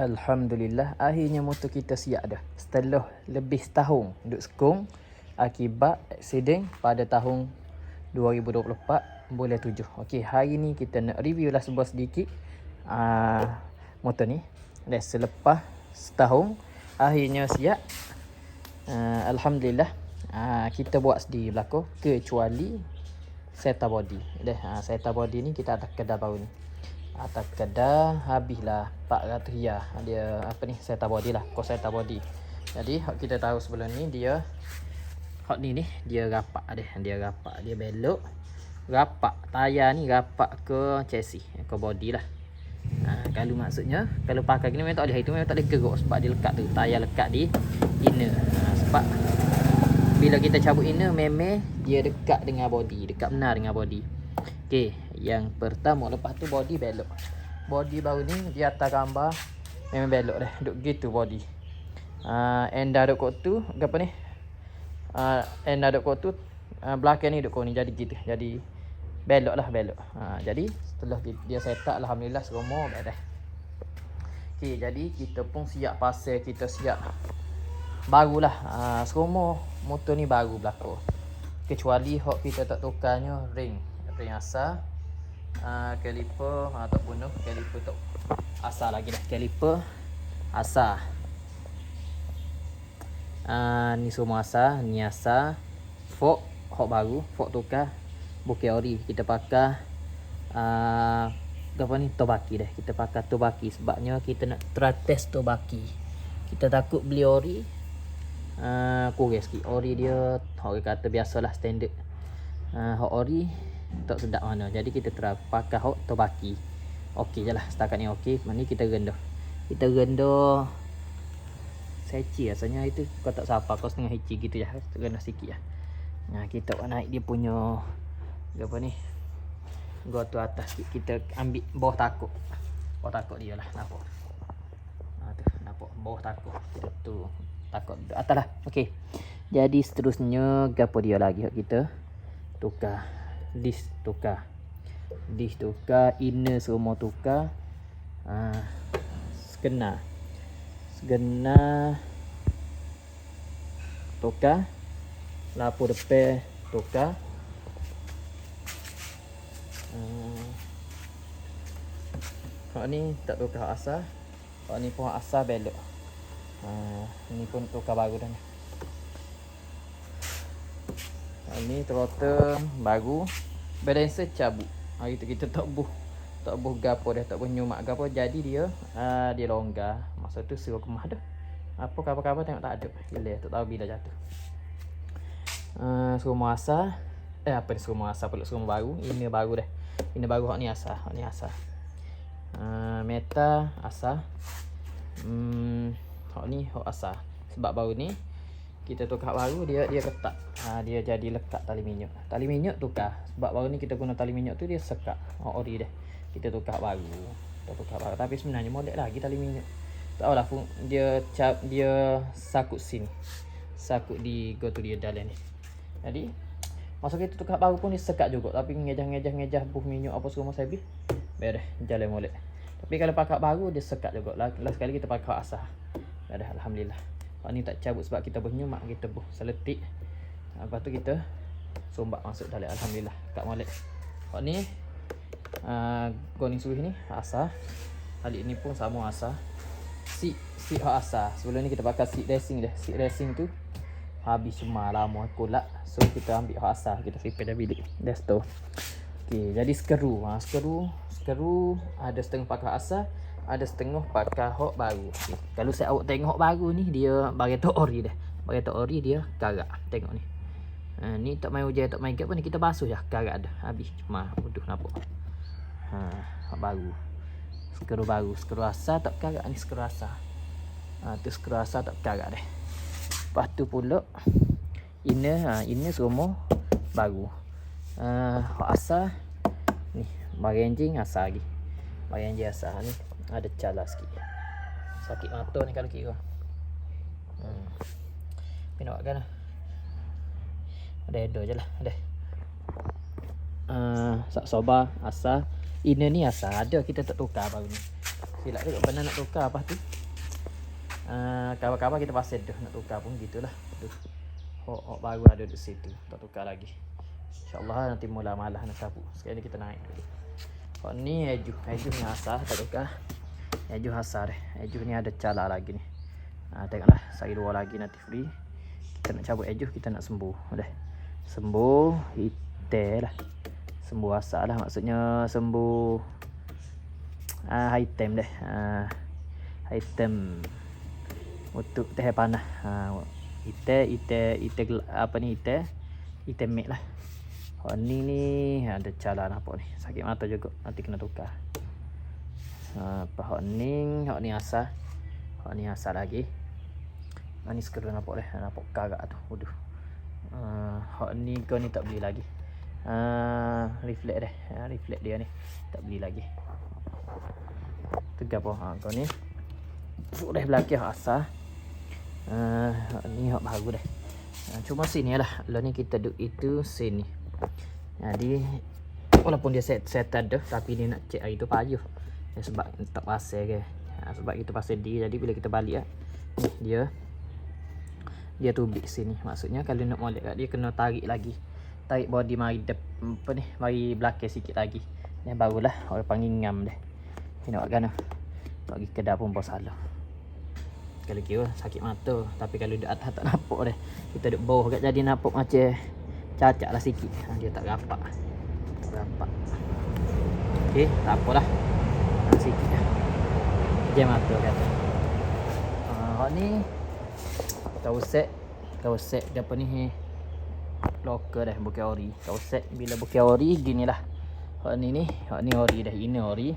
Alhamdulillah akhirnya motor kita siap dah. Setelah lebih setahun duduk sekong akibat aksiden pada tahun 2024 bulan 7. Okey, hari ni kita nak review lah sebuah sedikit uh, motor ni. Dan selepas setahun akhirnya siap. Uh, Alhamdulillah uh, kita buat sendiri belakang kecuali seta body. Dah, uh, seta body ni kita atas kedai baru ni atas kedai habislah 400 riyal. Dia apa ni seta body lah. Kos seta body. Jadi hak kita tahu sebelum ni dia hak ni ni dia rapak dia. Dia rapak dia belok. Rapak tayar ni rapak ke chassis ke body lah. Ha, kalau maksudnya kalau pakai gini memang tak boleh. Itu memang tak boleh geruk sebab dia lekat tu. Tayar lekat di inner. Ha, sebab bila kita cabut inner memang dia dekat dengan body. Dekat benar dengan body. Okey, yang pertama lepas tu body belok. Body baru ni di atas gambar memang belok dah. Duk gitu body. Uh, end ada kot tu, apa ni? Uh, end ada kot tu uh, belakang ni duk kau ni jadi gitu. Jadi belok lah belok. Uh, jadi setelah dia set up alhamdulillah semua dah. Okey, jadi kita pun siap pasal kita siap barulah. Ah uh, semua motor ni baru belakang. Kecuali hok kita tak tukarnya ring ring asal uh, caliper ataupun no, caliper tu asal lagi dah caliper asal uh, ni semua asal ni asal fork hok baru fork tukar bukan ori kita pakai uh, apa ni tobaki dah. Kita pakai tobaki sebabnya kita nak try test tobaki. Kita takut beli ori uh, kurang sikit. Ori dia orang kata biasalah standard. Uh, hok ori tak sedap mana. Jadi kita try pakai hot tobaki. Okey je lah setakat ni okey. Ni kita rendah. Kita rendah seci rasanya itu kau tak siapa kau setengah heci gitu ya rendah sikit ya nah kita nak naik dia punya apa ni gua tu atas kita ambil bawah takuk bawah takuk dia lah nampak. Nah, tu nampak bawah takuk kita tu takut atas lah. Okey. Jadi seterusnya gapo dia lagi kita? Tukar disk tukar. Disk tukar inner semua tukar. Ha, skena skena tukar. Lapu depan tukar. Hmm. Hak ni tak tukar asal Hak ni pun asal belok ha, Ni pun tukar baru dah ni ini throttle baru balancer cabut. Hari tu kita tak buh tak buh gapo dah tak buh nyumak gapo. Jadi dia uh, dia longgar. Masa tu suruh kemah dah. Apa khabar-khabar tengok tak ada gila tak tahu bila jatuh. Uh, suruh muasa eh apa ni suruh muasa perlu suruh baru. Ini baru dah. Ini baru hak ni asal hak ni asal uh, meta asal hmm, hak ni hak asal sebab baru ni kita tukar baru dia dia ketat ha, dia jadi lekat tali minyak tali minyak tukar. Sebab baru ni kita guna tali minyak tu dia sekat oh, ori dah. Kita tukar baru. Kita tukar baru. Tapi sebenarnya molek lagi tali minyak tak lah dia cap dia sakut sini sakut di go tu dia dalam ni. Jadi masa kita tukar baru pun dia sekat juga. Tapi ngejah-ngejah-ngejah buh minyak apa semua saya biar dah jalan molek. Tapi kalau pakai baru dia sekat juga. Last sekali kita pakai asah. Dah alhamdulillah Hak ni tak cabut sebab kita bunyi mak kita buh seletik. Lepas tu kita sombak masuk dalam alhamdulillah kat molek. Hak ni uh, goni suih ni asar. Kali ni pun sama. Seat seat hak asar. Sebelum ni kita pakai seat racing dah. Seat racing tu habis cuma lama kolak. So kita ambil asar kita repair dah bilik. That's tu. Okey, jadi skru. Ha, skru, skru ada setengah pakai asar ada setengah pakai hok baru. Kalau saya awak tengok baru ni dia bagi tu ori dah. Bagi tu ori dia karak. Tengok ni. Ha, ni tak main hujan tak main gap pun kita basuh je karak dah. Habis cuma bodoh nampak. Ha, hok baru. Skru baru, skru asal tak karak ni skru asal. Ha, tu skru asal tak karak dah. Lepas tu pula inner ha, inner semua baru. Ha, hok asal ni bagi asal lagi. Bagi enjing asal ni ada cala sikit. Sakit mata ni kalau kira. Hmm. nak kan ada edo je lah. Ada. Uh, sak soba asal ini ni asal ada kita tak tukar baru ni. Silap tu benar nak tukar apa tu? Uh, kawan-kawan kita pasal tu nak tukar pun gitulah. Aduh. Hok, hok baru ada di situ. Tak tukar lagi. InsyaAllah nanti mula malah nak sapu Sekarang ni kita naik dulu. Hok ni eju. Eju ni asal tak tukar Eju hasar Eju ni ada cala lagi ni. Ha, Tengoklah Saya dua lagi nanti free. Kita nak cabut eju Kita nak sembuh. Dah Sembuh Hitel lah Sembuh asal lah Maksudnya sembuh ah, Item deh. Ah, Item Untuk teh panah. Ah, ite ite ite apa ni ite? Ite mek lah. Oh, ni ni ada cala apa ni. Sakit mata juga nanti kena tukar apa hok ni hok ni asa hok ni asa lagi. Ni skru nampak deh nampak kagak tu. Waduh. Uh, hok ni kau ni tak beli lagi. Uh, reflect deh. Uh, reflect dia ni. Tak beli lagi. Tu gapo ha kau ni. Sudah belakang asa uh, ni hak baru uh, cuma sini lah. Lah ni kita duk itu sini. Jadi walaupun dia set set ada tapi dia nak cek itu payuh ya, sebab tak pasal ke? Uh, sebab kita pasal dia jadi bila kita balik ah dia dia tubik sini maksudnya kalau nak molek kat dia kena tarik lagi. Tarik body mari dep, apa ni mari belakang sikit lagi. Ni barulah orang panggil ngam deh tengok kan bagi kedai pun bos salah kalau kira sakit mata tapi kalau di atas tak nampak dah kita duduk bawah kat jadi nampak macam cacat lah sikit. Ha, dia tak rapat tak rapat ok tak apalah sikit lah je mata kata. Ha, ni kau set kau set dia apa ni locker dah bukan ori. Kau set bila bukan ori gini lah. Hak ni ni hak ni ori dah ini ori.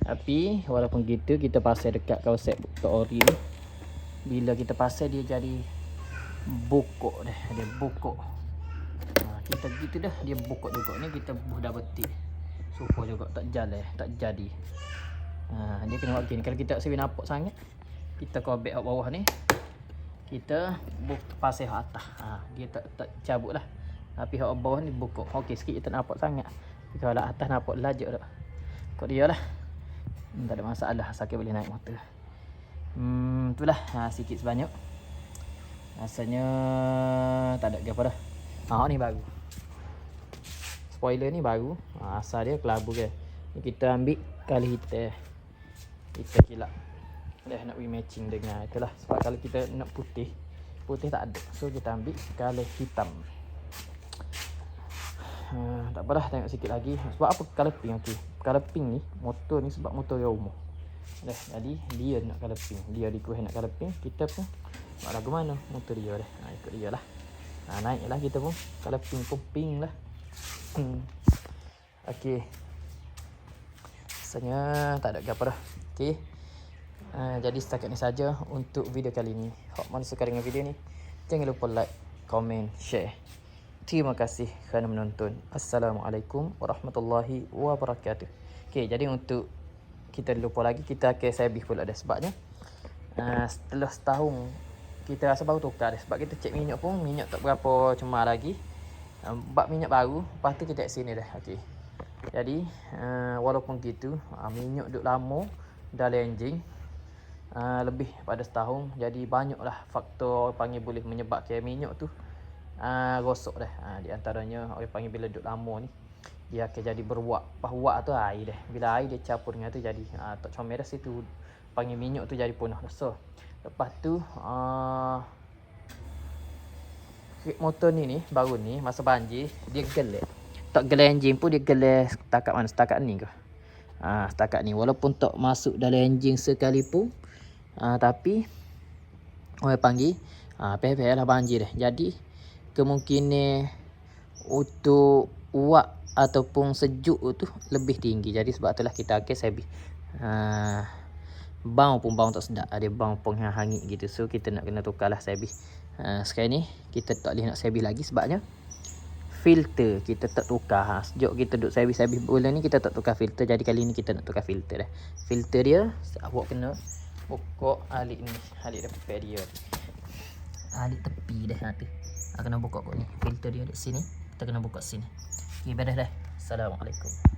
Tapi walaupun gitu kita pasal dekat kau set bukan ori ni. Bila kita pasal dia jadi bokok dah dia bokok. Ha, kita gitu dah dia bokok juga ni kita dah betik supaya juga tak jalan tak jadi. Ha, dia kena gini kalau kita sebi nampak sangat kita kobek kat bawah ni kita buk kat atas. Ha, dia tak tak cabut lah. Tapi kat bawah ni bokok okey sikit kita nampak sangat. Kalau atas nampak lajak dah. Kau dia lah. Tak ada masalah sakit boleh naik motor. Hmm, itulah ha, sikit sebanyak. Rasanya tak ada apa dah. Ha ni baru. Spoiler ni baru. Ha, asal dia kelabu ke. Ni kita ambil kali hitam. Kita kilap. Dah nak matching dengan itulah sebab kalau kita nak putih, putih tak ada. So kita ambil kali hitam. Ha, tak apa dah tengok sikit lagi. Sebab apa color pink okey. Color pink ni motor ni sebab motor yang umum. Dah, jadi dia nak color pink. Dia request nak color pink. Kita pun buat lagu mana? Motor dia dah. Ha, ikut dia lah. Ha, naik lah kita pun. Color pink pun pink lah. Hmm. Okay. Rasanya tak ada apa dah. Okay. Ha, jadi setakat ni saja untuk video kali ni. Hok mana suka dengan video ni. Jangan lupa like, komen, share. Terima kasih kerana menonton. Assalamualaikum warahmatullahi wabarakatuh. Okay, jadi untuk kita lupa lagi kita akan servis pula dah sebabnya uh, setelah setahun kita rasa baru tukar dah sebab kita cek minyak pun minyak tak berapa cuma lagi bak minyak baru lepas tu kita sini dah okey. Jadi uh, walaupun gitu uh, minyak duk lama dalam enjin uh, lebih pada setahun jadi banyaklah faktor panggil boleh menyebabkan minyak tu uh, rosok dah. Uh, di antaranya orang panggil bila duk lama ni dia akan jadi berwak. Wak tu air dah. Bila air dia campur dengan tu jadi uh, tak comel dah situ. Panggil minyak tu jadi punah dah so lepas tu uh, motor ni ni baru ni masa banjir dia gelek tak gelek enjin pun dia gelek setakat mana setakat ni ke uh, setakat ni walaupun tak masuk dalam enjin sekalipun uh, tapi orang panggil uh, peh-peh lah banjir dah jadi kemungkinan untuk uap ataupun sejuk tu lebih tinggi. Jadi sebab itulah kita akan habis. Ha, bau pun bau tak sedap. Ada bau pun yang hangit gitu. So kita nak kena tukarlah servis. Ha, sekarang ni kita tak boleh nak servis lagi sebabnya filter kita tak tukar. Ha, sejak kita duk servis-servis bulan ni kita tak tukar filter. Jadi kali ni kita nak tukar filter dah. Filter dia awak kena buka alik ni. Alik depan dia. Alik tepi dah nanti. Ha, kena buka kau ni. Filter dia di sini. Kita kena buka sini. Ibadah dah. Assalamualaikum.